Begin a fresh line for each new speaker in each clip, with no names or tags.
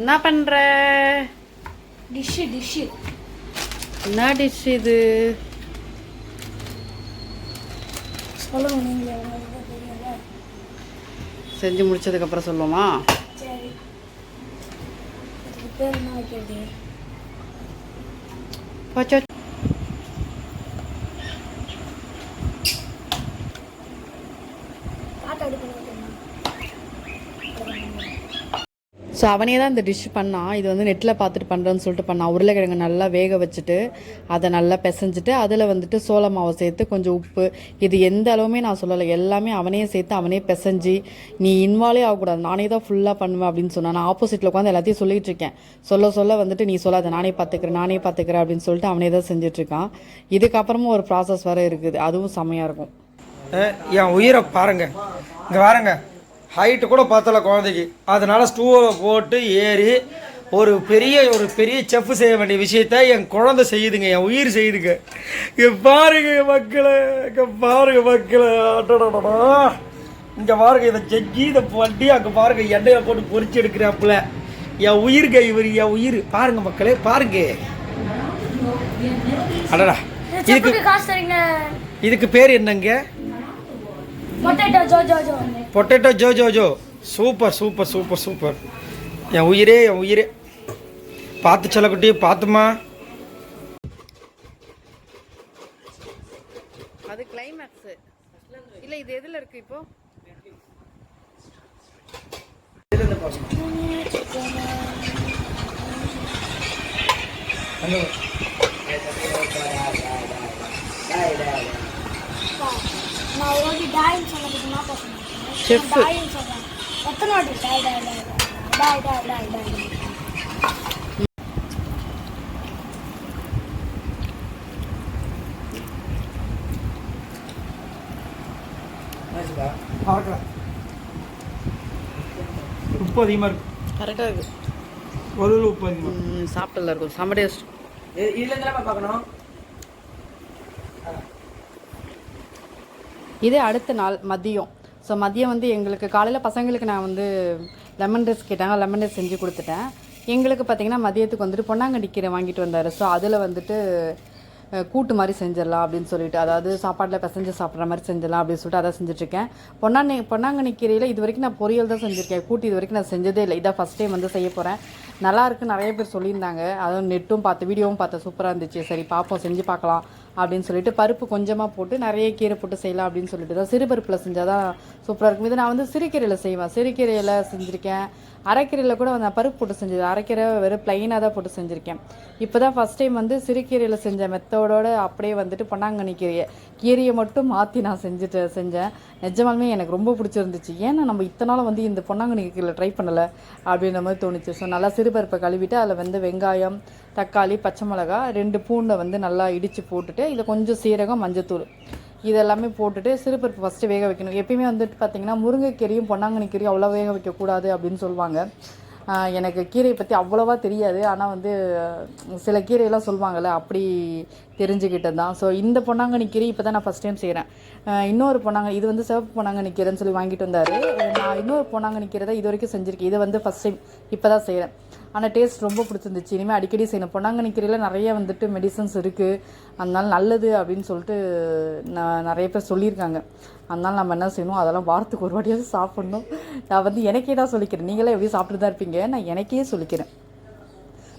என்ன பண்ற?
Dish dish
என்ன டிஷ் இது?
சொல்லுங்க நீங்களே
செஞ்சு முடிச்சதுக்கு அப்புறம் சொல்லுவோமா?
சரி. பேர் என்ன வைக்கிறது
போச்சோ
பாட்டு அடுப்பு வைக்கணும்
ஸோ அவனே தான் இந்த டிஷ் பண்ணான் இது வந்து நெட்டில் பார்த்துட்டு பண்ணுறேன்னு சொல்லிட்டு பண்ணான் உருளைக்கிழங்கு நல்லா வேக வச்சுட்டு அதை நல்லா பிசைஞ்சிட்டு அதில் வந்துட்டு சோள மாவை சேர்த்து கொஞ்சம் உப்பு. இது எந்த அளவுமே நான் சொல்லலை. எல்லாமே அவனே சேர்த்து அவனே பிசைஞ்சு நீ இன்வால்வே ஆகக்கூடாது. நானே தான் ஃபுல்லாக பண்ணுவேன் அப்படின்னு சொன்னான் நான் ஆப்போசிட்டில் உட்காந்து எல்லாத்தையும் சொல்லிகிட்டு இருக்கேன். சொல்ல சொல்ல வந்துட்டு நீ சொல்லாத. நானே பார்த்துக்கிறேன். நானே பார்த்துக்கிறேன் அப்படின்னு சொல்லிட்டு அவனே தான் செஞ்சிட்டுருக்கான் இதுக்கப்புறமும் ஒரு ப்ராசஸ் வேறு இருக்குது. அதுவும் செம்மையாக இருக்கும்.
என் உயிரை பாருங்கள் இங்கே பாருங்க ஹைட்டு கூட பார்த்தல குழந்தைக்கு. அதனால ஸ்டூவை போட்டு ஏறி ஒரு பெரிய ஒரு பெரிய செஃப் செய்ய வேண்டிய விஷயத்த என் குழந்தை செய்யுதுங்க என் உயிர் செய்யுதுங்க. இங்கே பாருங்க மக்களை இங்கே பாருங்க மக்களை. அடடடடா. இங்கே பாருங்க இதை செஞ்சு இதை வண்டி அங்கே பாருங்க எண்ணெயை போட்டு பொரிச்சு எடுக்கிறாப்புல. என் உயிருக்கு இவர் என் உயிர். பாருங்க மக்களே பாருங்க. அடடா. இதுக்கு இதுக்கு பேர் என்னங்க?
பொட்டேட்டோ ஜோ ஜோ ஜோ
பொட்டேட்டோ ஜோ ஜோ ஜோ சூப்பர் சூப்பர் சூப்பர் சூப்பர் என் உயிரே என் உயிரே. பார்த்து செல்லக்குட்டி பார்த்துமா
அது கிளைமேக்ஸு இல்லை இது எதில் இருக்குது இப்போ?
நான் ஒரு டாய் டாய் டாய் டாய் டாய்
உப்பு அதிகமாக இருக்கு.
கரெக்டாக இருக்கு.
ஒரு உப்பு அதிகமாக
சாப்பிட்டல இருக்கும். செம்ம டேஸ்ட்
இதுல இருந்தாலும் பார்க்கணும்?
இதே அடுத்த நாள் மதியம். ஸோ மதியம் வந்து எங்களுக்கு காலையில் பசங்களுக்கு நான் வந்து லெமன் ரைஸ் கேட்டாங்க. லெமன் ரைஸ் செஞ்சு கொடுத்துட்டேன். எங்களுக்கு பார்த்திங்கன்னா மதியத்துக்கு வந்துட்டு பொன்னாங்கண்ணி கீரை வாங்கிட்டு வந்தார். ஸோ அதில் வந்துட்டு கூட்டு மாதிரி செஞ்சிடலாம் அப்படின்னு சொல்லிட்டு அதாவது சாப்பாட்டில் பிசைஞ்சு சாப்பிட்ற மாதிரி செஞ்சிடலாம் அப்படின்னு சொல்லிட்டு அதை செஞ்சுட்ருக்கேன் பொன்னாங்கண்ணி பொன்னாங்கண்ணி கீரையில் இது வரைக்கும் நான் பொரியல் தான் செஞ்சுருக்கேன். கூட்டு இது வரைக்கும் நான் செஞ்சதே இல்லை. இதான் ஃபஸ்ட் டைம் வந்து செய்ய போகிறேன் நல்லா நிறைய பேர் சொல்லியிருந்தாங்க. அதுவும் நெட்டும் பார்த்து வீடியோவும் பார்த்து சூப்பராக இருந்துச்சு. சரி பார்ப்போம் செஞ்சு பார்க்கலாம். அப்படின்னு சொல்லிட்டு பருப்பு கொஞ்சமாக போட்டு நிறைய கீரை போட்டு செய்யலாம் அப்படின்னு சொல்லிட்டு தான் சிறு பருப்பில் செஞ்சால் தான் சூப்பராக இருக்கும். இது நான் வந்து சிறுகீரையில் செய்வேன். சிறுகீரையில் செஞ்சுருக்கேன். அரைக்கீரையில் கூட நான் பருப்பு போட்டு செஞ்சது. அரைக்கீரை வெறும் ப்ளைனாக தான் போட்டு செஞ்சுருக்கேன். இப்போ தான் ஃபஸ்ட் டைம் வந்து சிறுக்கீரையில் செஞ்ச மெத்தோடோடு அப்படியே வந்துட்டு பொன்னாங்கண்ணி கீரையை கீரையை மட்டும் மாற்றி நான் செஞ்சுட்டு செஞ்சேன். நிஜமாலுமே எனக்கு ரொம்ப பிடிச்சிருந்துச்சு. ஏன்னா நம்ம இத்தனை நாள் வந்து இந்த பொன்னாங்கண்ணி கீரையில் ட்ரை பண்ணலை அப்படின்ற மாதிரி தோணுச்சு. ஸோ நல்லா சிறுபருப்பை கழுவிட்டு அதில் வந்து வெங்காயம் தக்காளி பச்சை மிளகா ரெண்டு பூண்டை வந்து நல்லா இடித்து போட்டுட்டு இதில் கொஞ்சம் சீரகம் மஞ்சத்தூள். இதெல்லாமே போட்டுட்டு சிறுபருப்பு ஃபஸ்ட்டு வேக வைக்கணும். எப்பயுமே வந்துட்டு பார்த்தீங்கன்னா முருங்கைக்கீரையும் பொன்னாங்கண்ணி கீரையும் அவ்வளோ வேக வைக்கக்கூடாது அப்படின்னு சொல்லுவாங்க. எனக்கு கீரையை பற்றி அவ்வளோவா தெரியாது. ஆனால் வந்து சில கீரையெல்லாம் சொல்லுவாங்கள்ல அப்படி தெரிஞ்சுக்கிட்டது தான் ஸோ இந்த பொன்னாங்கண்ணி கீரை இப்போ தான் நான் ஃபஸ்ட் டைம் செய்கிறேன் இன்னொரு பொன்னாங்க இது வந்து சிவப்பு பொன்னாங்கண்ணி கீரைன்னு சொல்லி வாங்கிட்டு வந்தார். நான் இன்னொரு பொன்னாங்கண்ணி கீரை தான் இது வரைக்கும் செஞ்சுருக்கேன். இதை வந்து ஃபஸ்ட் டைம் இப்போ தான் செய்கிறேன் ஆனால் டேஸ்ட் ரொம்ப பிடிச்சிருந்துச்சு. இனிமேல் அடிக்கடி செய்யணும். பொன்னாங்கண்ணிக்கீரையில் நிறைய வந்துட்டு மெடிசன்ஸ் இருக்குது அதனால நல்லது அப்படின்னு சொல்லிட்டு நான் நிறைய பேர் சொல்லியிருக்காங்க. அதனால் நம்ம என்ன செய்யணும்? அதெல்லாம் வாரத்துக்கு ஒரு வாட்டியாவது சாப்பிட்ணும். நான் வந்து எனக்கே தான் சொல்லிக்கிறேன். நீங்களே எப்படி சாப்பிட்டு தான் இருப்பீங்க? நான் எனக்கே சொல்லிக்கிறேன்.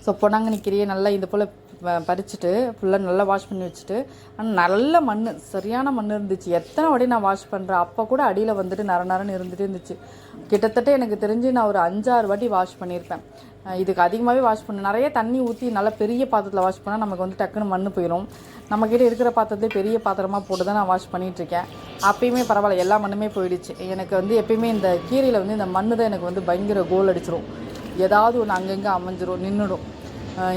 ஸோ பொன்னாங்கண்ணிக்கீரையை நல்லா இது போல் ப- பறிச்சுட்டு ஃபுல்லாக நல்லா வாஷ் பண்ணி வச்சுட்டு ஆனால் நல்ல மண் சரியான மண் இருந்துச்சு. எத்தனை வாட்டி நான் வாஷ் பண்ணுறேன் அப்போ கூட அடியில் வந்துட்டு நர நரன்னு இருந்துகிட்டே இருந்துச்சு. கிட்டத்தட்ட எனக்கு தெரிஞ்சு நான் ஒரு அஞ்சாறு வாட்டி வாஷ் பண்ணியிருப்பேன். இதுக்கு அதிகமாகவே வாஷ் பண்ணு. நிறைய தண்ணி ஊற்றி நல்லா பெரிய பாத்திரத்தில் வாஷ் பண்ணால் நமக்கு வந்து டக்குன்னு மண் போயிடும் நம்மக்கிட்ட இருக்கிற பாத்திரத்தையே பெரிய பாத்திரமாக போட்டு தான் நான் வாஷ் பண்ணிகிட்ருக்கேன் அப்பயுமே பரவாயில்ல எல்லா மண்ணுமே போயிடுச்சு. எனக்கு வந்து எப்பயுமே இந்த கீரையில் வந்து இந்த மண்ணு தான் எனக்கு வந்து பயங்கர கோல் அடிச்சிடும் ஏதாவது ஒன்று அங்கங்கே அமைஞ்சிரும் நின்றுடும்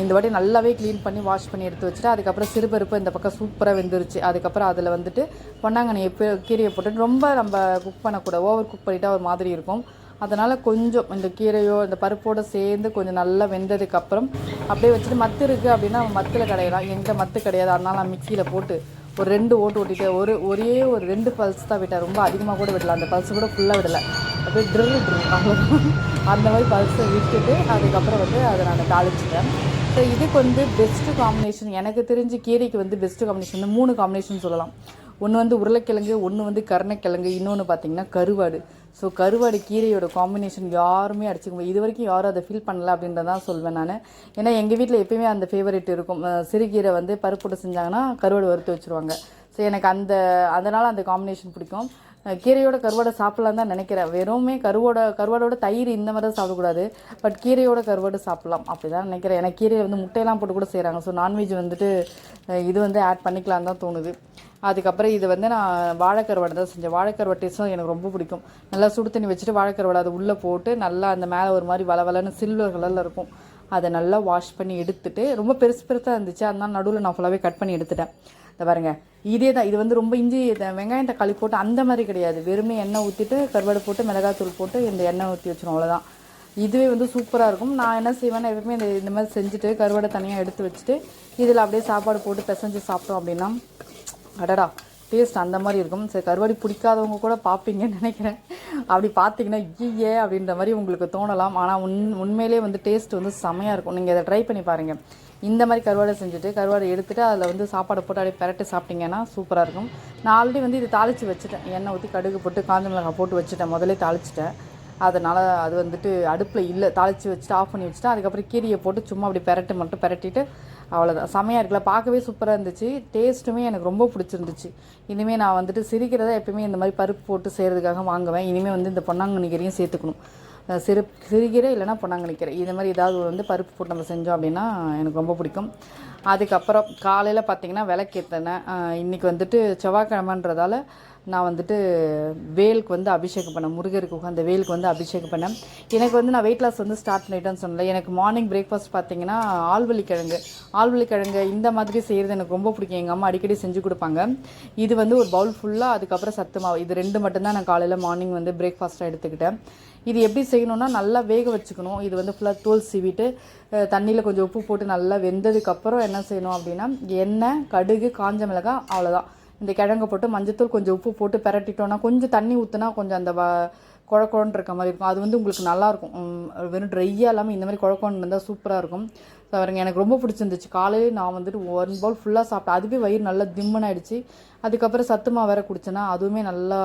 இந்த வாட்டி நல்லாவே க்ளீன் பண்ணி வாஷ் பண்ணி எடுத்து வச்சுட்டு அதுக்கப்புறம் சிறுபருப்பு இந்த பக்கம் சூப்பராக வெந்துருச்சு. அதுக்கப்புறம் அதில் வந்துட்டு பொன்னாங்கண்ணி எப்போ கீரையை போட்டு ரொம்ப நம்ம குக் பண்ணக்கூடாது ஓவர் குக் பண்ணிட்டா ஒரு மாதிரி இருக்கும். அதனால் கொஞ்சம் இந்த கீரையோ இந்த பருப்போடு சேர்ந்து கொஞ்சம் நல்லா வெந்ததுக்கப்புறம் அப்படியே வச்சுட்டு மத்து இருக்குது அப்படின்னா மத்தில் கிடையலாம். எங்கிட்ட மத்து கிடையாது. அதனால் நான் மிக்சியில் போட்டு ஒரு ரெண்டு ஓட்டு ஓட்டிட்டு ஒரு ஒரே ஒரு ரெண்டு பல்ஸ் தான் விட்டேன். ரொம்ப அதிகமாக கூட விடலாம் அந்த பல்ஸ் கூட ஃபுல்லாக விடலை. அப்படியே ட்ரில் ட்ரில் அவ்வளோதான் அந்த மாதிரி பல்ஸை விட்டுட்டு அதுக்கப்புறம் வந்து அதை நான் தாளிச்சிட்டேன். ஸோ இதுக்கு வந்து பெஸ்ட்டு காம்பினேஷன் எனக்கு தெரிஞ்சு கீரைக்கு வந்து பெஸ்ட்டு காம்பினேஷன் வந்து மூணு காம்பினேஷன் சொல்லலாம். ஒன்று வந்து உருளைக்கிழங்கு ஒன்று வந்து கருணைக்கிழங்கு இன்னொன்று பார்த்தீங்கன்னா கருவாடு. ஸோ கருவாடு கீரையோட காம்பினேஷன் யாருமே அடிச்சுக்க முடியாது இது வரைக்கும் யாரும் அதை ஃபீல் பண்ணல அப்படின்றதான் சொல்வேன் நான். ஏன்னா எங்கள் வீட்டில் எப்பயுமே அந்த ஃபேவரட் இருக்கும். சிறுகீரை வந்து பருப்புட்டு செஞ்சாங்கன்னா கருவாடு வறுத்து வச்சுருவாங்க. ஸோ எனக்கு அந்த அதனால் அந்த காம்பினேஷன் பிடிக்கும். கீரையோட கருவாடை சாப்பிட்லாம் தான் நினைக்கிறேன். வெறுமே கருவோட கருவாடோட தயிர் இந்த மாதிரி தான் சாப்பிடக்கூடாது. பட் கீரையோட கருவாடு சாப்பிட்லாம். அப்படி தான் நினைக்கிறேன். ஏன்னா கீரையை வந்து முட்டையெல்லாம் போட்டு கூட செய்கிறாங்க ஸோ நான்வெஜ் வந்துட்டு இது வந்து ஆட் பண்ணிக்கலான்னு தான் தோணுது. அதுக்கப்புறம் இது வந்து நான் வாழைக்கருவாடு தான் செஞ்சேன். வாழைக்கருவாடு டேஸ்ட்டும் எனக்கு ரொம்ப பிடிக்கும். நல்லா சுடு தண்ணி வச்சுட்டு வாழைக்கருவாடு அதை உள்ளே போட்டு நல்லா அந்த மேலே ஒரு மாதிரி வளவலன்னு சில்வர் கலரில் இருக்கும். அதை நல்லா வாஷ் பண்ணி எடுத்துட்டு ரொம்ப பெருசு பெருசாக இருந்துச்சு. அதனால் நடுவில் நான் ஃபுல்லாகவே கட் பண்ணி எடுத்துட்டேன். இந்த பாருங்க. இதே தான். இது வந்து ரொம்ப இஞ்சி வெங்காயம் தக்காளி போட்டு அந்த மாதிரி கிடையாது. வெறுமே எண்ணெய் ஊற்றிட்டு கருவாடு போட்டு மிளகாத்தூள் போட்டு இந்த எண்ணெய் ஊற்றி வச்சிடும் அவ்வளோதான் இதுவே வந்து சூப்பராக இருக்கும். நான் என்ன செய்வேன்னா எப்பவுமே இந்த இந்த மாதிரி செஞ்சுட்டு கருவாடை தனியாக எடுத்து வச்சுட்டு இதில் அப்படியே சாப்பாடு போட்டு பிசைஞ்சு சாப்பிட்டோம் அப்படின்னா அடடா டேஸ்ட் அந்த மாதிரி இருக்கும். சரி கருவாடி பிடிக்காதவங்க கூட பார்ப்பீங்கன்னு நினைக்கிறேன். அப்படி பார்த்தீங்கன்னா ஈயே அப்படின்ற மாதிரி உங்களுக்கு தோணலாம். ஆனால் உண் உண்மையிலே வந்து டேஸ்ட் வந்து செமையாக இருக்கும். நீங்கள் இதை ட்ரை பண்ணி பாருங்கள் இந்த மாதிரி கருவாடை செஞ்சுட்டு கருவாடை எடுத்துகிட்டு அதில் வந்து சாப்பாடை போட்டு அப்படியே பெரட்டு சாப்பிட்டீங்கன்னா சூப்பராக இருக்கும். நான் ஆல்ரெடி வந்து இது தாளித்து வச்சுட்டேன். எண்ணெய் ஊற்றி கடுகு போட்டு காஞ்ச மிளகாய் போட்டு வச்சுட்டேன். முதலே தாளிச்சிட்டேன். அதனால் அது வந்துட்டு அடுப்பில் இல்லை. தாளித்து வச்சுட்டு ஆஃப் பண்ணி வச்சுட்டு அதுக்கப்புறம் கீரியை போட்டு சும்மா அப்படி பெரட்டு மட்டும் பெரட்டிட்டு அவ்வளோதான் செமையாக இருக்குல்ல? பார்க்கவே சூப்பராக இருந்துச்சு. டேஸ்ட்டுமே எனக்கு ரொம்ப பிடிச்சிருந்துச்சு. இனிமேல் நான் வந்துட்டு சிரிக்கிறத எப்பயுமே இந்த மாதிரி பருப்பு போட்டு செய்கிறதுக்காக வாங்குவேன். இனிமேல் வந்து இந்த பொன்னாங்கண்ணி கீரையும் சேர்த்துக்கணும் சிறு சிறுகீரை இல்லைன்னா பொன்னாங்கண்ணி கீரை இது மாதிரி ஏதாவது ஒரு வந்து பருப்பு போட்டு நம்ம செஞ்சோம் அப்படின்னா எனக்கு ரொம்ப பிடிக்கும். அதுக்கப்புறம் காலையில் பார்த்தீங்கன்னா விளக்கேற்றினேன் இன்றைக்கி வந்துட்டு செவ்வாய்க்கிழமன்றதால நான் வந்துட்டு வேலுக்கு வந்து அபிஷேகம் பண்ணேன். முருகருக்கு உட்காந்து வேலுக்கு வந்து அபிஷேகம் பண்ணேன். எனக்கு வந்து நான் வெயிட் லாஸ் வந்து ஸ்டார்ட் பண்ணிட்டேன்னு சொன்னல எனக்கு மார்னிங் பிரேக்ஃபாஸ்ட் பார்த்தீங்கன்னா ஆழ்வள்ளி கிழங்கு இந்த மாதிரி செய்கிறது எனக்கு ரொம்ப பிடிக்கும். எங்கள் அம்மா அடிக்கடி செஞ்சு கொடுப்பாங்க. இது வந்து ஒரு பவுல் ஃபுல்லாக அதுக்கப்புறம் சத்து மாவு. இது ரெண்டு மட்டும்தான் நான் காலையில் மார்னிங் வந்து பிரேக்ஃபாஸ்ட்டாக எடுத்துக்கிட்டேன். இது எப்படி செய்யணும்னா நல்லா வேக வச்சுக்கணும். இது வந்து ஃபுல்லாக தோல் சீவிட்டு தண்ணியில் கொஞ்சம் உப்பு போட்டு நல்லா வெந்ததுக்கப்புறம் என்ன செய்யணும் அப்படின்னா எண்ணெய் கடுகு காஞ்ச மிளகாய் அவ்வளோதான் இந்த கிழங்கு போட்டு மஞ்சத்தூள் கொஞ்சம் உப்பு போட்டு பிரட்டிட்டோன்னா கொஞ்சம் தண்ணி ஊற்றினா கொஞ்சம் அந்த வ குழ இருக்க மாதிரி இருக்கும். அது வந்து உங்களுக்கு நல்லாயிருக்கும் வெறும் ட்ரையாக இல்லாமல் இந்த மாதிரி குழ இருந்தால் சூப்பராக இருக்கும். ஸோ அவருங்க எனக்கு ரொம்ப பிடிச்சிருந்துச்சு. காலையிலே நான் வந்துட்டு ஒன் பவுல் ஃபுல்லாக சாப்பிட்டேன். அதுவே வயிறு நல்லா திம்மன் ஆயிடுச்சு. அதுக்கப்புறம் சத்துமா வேற குடிச்சேன்னா அதுவுமே நல்லா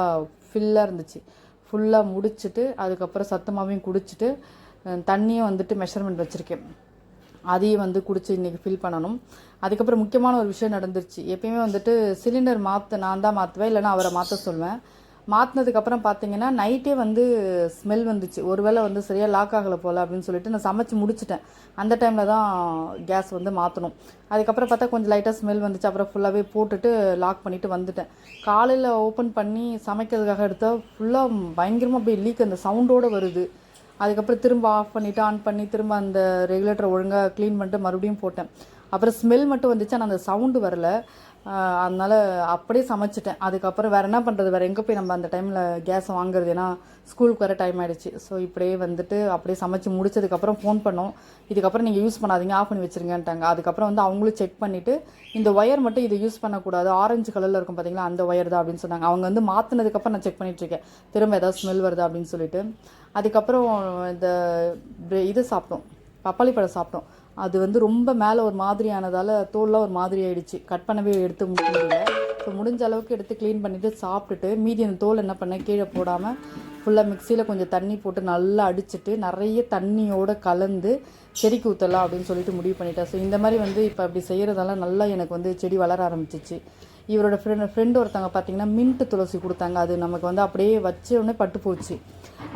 ஃபில்லாக இருந்துச்சு. ஃபுல்லாக முடிச்சுட்டு அதுக்கப்புறம் சத்துமாவையும் குடிச்சிட்டு தண்ணியும் வந்துட்டு மெஷர்மெண்ட் வச்சுருக்கேன். அதையும் வந்து குடிச்சு இன்றைக்கி ஃபில் பண்ணணும். அதுக்கப்புறம் முக்கியமான ஒரு விஷயம் நடந்துருச்சு. எப்பயுமே வந்துட்டு சிலிண்டர் மாற்ற நான் தான் மாற்றுவேன் இல்லைன்னா அவரை மாற்ற சொல்வேன் மாற்றினதுக்கப்புறம் பார்த்தீங்கன்னா நைட்டே வந்து ஸ்மெல் வந்துச்சு. ஒருவேளை வந்து சரியாக லாக் ஆகலை போல் அப்படின்னு சொல்லிட்டு நான் சமைச்சு முடிச்சிட்டேன். அந்த டைமில் தான் கேஸ் வந்து மாற்றணும் அதுக்கப்புறம் பார்த்தா கொஞ்சம் லைட்டாக ஸ்மெல் வந்துச்சு. அப்புறம் ஃபுல்லாகவே போட்டுட்டு லாக் பண்ணிவிட்டு வந்துட்டேன். காலையில் ஓப்பன் பண்ணி சமைக்கிறதுக்காக எடுத்தால் ஃபுல்லாக பயங்கரமாக அப்படியே லீக் அந்த சவுண்டோடு வருது. அதுக்கப்புறம் திரும்ப ஆஃப் பண்ணிவிட்டு ஆன் பண்ணி திரும்ப அந்த ரெகுலேட்டரை ஒழுங்காக க்ளீன் பண்ணிட்டு மறுபடியும் போட்டேன். அப்புறம் ஸ்மெல் மட்டும் வந்துச்சு ஆனால் அந்த சவுண்டு வரல. அதனால் அப்படியே சமைச்சிட்டேன். அதுக்கப்புறம் வேறு என்ன பண்ணுறது வேறு எங்கே போய் நம்ம அந்த டைமில் கேஸை வாங்குறது? ஏன்னா ஸ்கூலுக்கு வர டைம் ஆகிடுச்சு ஸோ இப்படியே வந்துட்டு அப்படியே சமைச்சு முடிச்சதுக்கப்புறம் ஃபோன் பண்ணோம். இதுக்கப்புறம் நீங்கள் யூஸ் பண்ணாதீங்க. ஆஃப் பண்ணி வச்சிருங்கன்ட்டாங்க. அதுக்கப்புறம் வந்து அவங்களும் செக் பண்ணிவிட்டு இந்த ஒயர் மட்டும் இதை யூஸ் பண்ணக்கூடாது. ஆரஞ்சு கலரில் இருக்கும் பார்த்தீங்களா அந்த ஒயர் தான் அப்படின்னு சொன்னாங்க. அவங்க வந்து மாற்றினதுக்கப்புறம் நான் செக் பண்ணிகிட்ருக்கேன் திரும்ப ஏதாவது ஸ்மெல் வருதா அப்படின்னு சொல்லிட்டு. அதுக்கப்புறம் இந்த இது சாப்பிட்டோம். பப்பாளி பழம் சாப்பிட்டோம். அது வந்து ரொம்ப மேலே ஒரு மாதிரியானதால் தோல்லாம் ஒரு மாதிரி ஆயிடுச்சு. கட் பண்ணவே எடுத்து முடியல. ஸோ முடிஞ்ச அளவுக்கு எடுத்து க்ளீன் பண்ணிவிட்டு சாப்பிட்டுட்டு மீதி அந்த தோல் என்ன பண்ணேன் கீழே போடாமல் ஃபுல்லாக மிக்சியில் கொஞ்சம் தண்ணி போட்டு நல்லா அடிச்சுட்டு நிறைய தண்ணியோடு கலந்து செடிக்கு ஊற்றலாம் அப்படின்னு சொல்லிட்டு முடிவு பண்ணிட்டேன். ஸோ இந்த மாதிரி வந்து இப்போ அப்படி செய்கிறதால நல்லா எனக்கு வந்து செடி வளர ஆரம்பிச்சிச்சு. இவரோட ஃப்ரெண்ட் ஃப்ரெண்டு ஒருத்தவங்க பார்த்தீங்கன்னா மின்ட்டு துளசி கொடுத்தாங்க. அது நமக்கு வந்து அப்படியே வச்ச உடனே பட்டு போச்சு.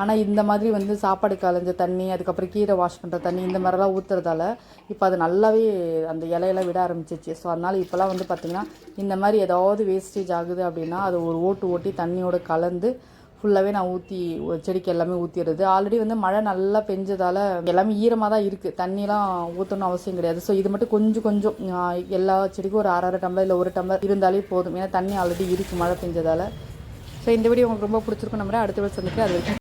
ஆனால் இந்த மாதிரி வந்து சாப்பாடு கலைஞ்ச தண்ணி அதுக்கப்புறம் கீரை வாஷ் பண்ணுற தண்ணி இந்த மாதிரிலாம் ஊற்றுறதால இப்போ அது நல்லாவே அந்த இலையெல்லாம் விட ஆரம்பிச்சிச்சு. ஸோ அதனால் இப்போலாம் வந்து பார்த்திங்கன்னா இந்த மாதிரி ஏதாவது வேஸ்டேஜ் ஆகுது அப்படின்னா அது ஒரு ஓட்டு ஓட்டி தண்ணியோட கலந்து ஃபுல்லாகவே நான் ஊற்றி செடிக்கு எல்லாமே ஊற்றிடுறது ஆல்ரெடி வந்து மழை நல்லா பெஞ்சதால் எல்லாமே ஈரமாக தான் இருக்குது தண்ணிலாம் ஊற்றணும் அவசியம் கிடையாது. ஸோ இது மட்டும் கொஞ்சம் கொஞ்சம் எல்லா செடிக்கும் ஒரு அரை அரை டம்ளர் இல்லை ஒரு டம்ளர் இருந்தாலே போதும். ஏன்னா தண்ணி ஆல்ரெடி இருக்குது மழை பெஞ்சதால். ஸோ இந்த வீடியோ உங்களுக்கு ரொம்ப பிடிச்சிருக்கும் நம்புறேன். அடுத்த வீடு சந்திக்கிறேன். அது வரைக்கும்